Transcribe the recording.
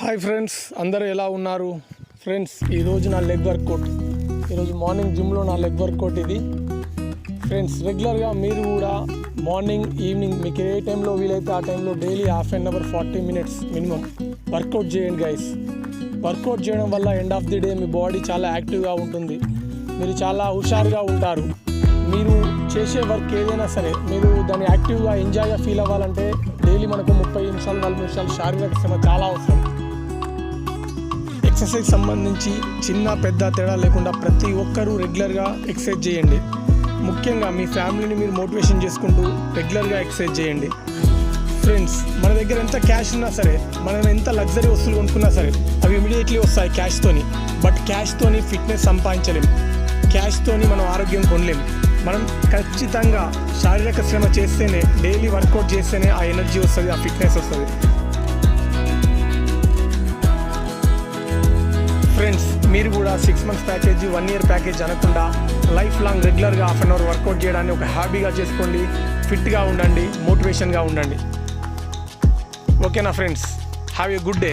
Hi friends అందరూ ఎలా ఉన్నారు? ఫ్రెండ్స్ ఈరోజు నా లెగ్ వర్కౌట్ ఈరోజు మార్నింగ్ జిమ్లో నా లెగ్ వర్కౌట్ ఇది. ఫ్రెండ్స్ రెగ్యులర్గా మీరు కూడా మార్నింగ్ ఈవినింగ్ మీకు ఏ టైంలో వీలైతే ఆ టైంలో daily half an hour forty minutes minimum workout చేయండి గైస్ వర్కౌట్ చేయడం వల్ల ఎండ్ ఆఫ్ ది డే మీ బాడీ చాలా యాక్టివ్గా ఉంటుంది. మీరు చాలా హుషారుగా ఉంటారు. మీరు చేసే వర్క్ ఏదైనా సరే మీరు దాన్ని యాక్టివ్గా ఎంజాయ్గా ఫీల్ అవ్వాలంటే డైలీ మనకు ముప్పై నిమిషాలు నలభై నిమిషాలు శారీరక శ్రమ చాలా అవసరం. ఎక్సర్సైజ్ సంబంధించి చిన్న పెద్ద తేడా లేకుండా ప్రతి ఒక్కరూ రెగ్యులర్గా ఎక్సర్సైజ్ చేయండి. ముఖ్యంగా మీ ఫ్యామిలీని మీరు మోటివేషన్ చేసుకుంటూ రెగ్యులర్గా ఎక్సర్సైజ్ చేయండి. ఫ్రెండ్స్ మన దగ్గర ఎంత క్యాష్ ఉన్నా సరే మనం ఎంత లగ్జరీ వస్తువులు కొనుక్కున్నా సరే అవి ఇమీడియట్లీ వస్తాయి క్యాష్తోని బట్ క్యాష్తోని ఫిట్నెస్ సంపాదించలేము క్యాష్తోని మనం ఆరోగ్యం కొనలేము మనం ఖచ్చితంగా శారీరక శ్రమ చేస్తేనే డైలీ వర్కౌట్ చేస్తేనే ఆ ఎనర్జీ వస్తుంది ఆ ఫిట్నెస్ వస్తుంది. మీరు కూడా six months package one year package అనకుండా లైఫ్ లాంగ్ రెగ్యులర్గా హాఫ్ అన్ అవర్ వర్కౌట్ చేయడాన్ని ఒక హ్యాబీగా చేసుకోండి. ఫిట్గా ఉండండి మోటివేషన్గా ఉండండి. ఓకేనా friends have a good day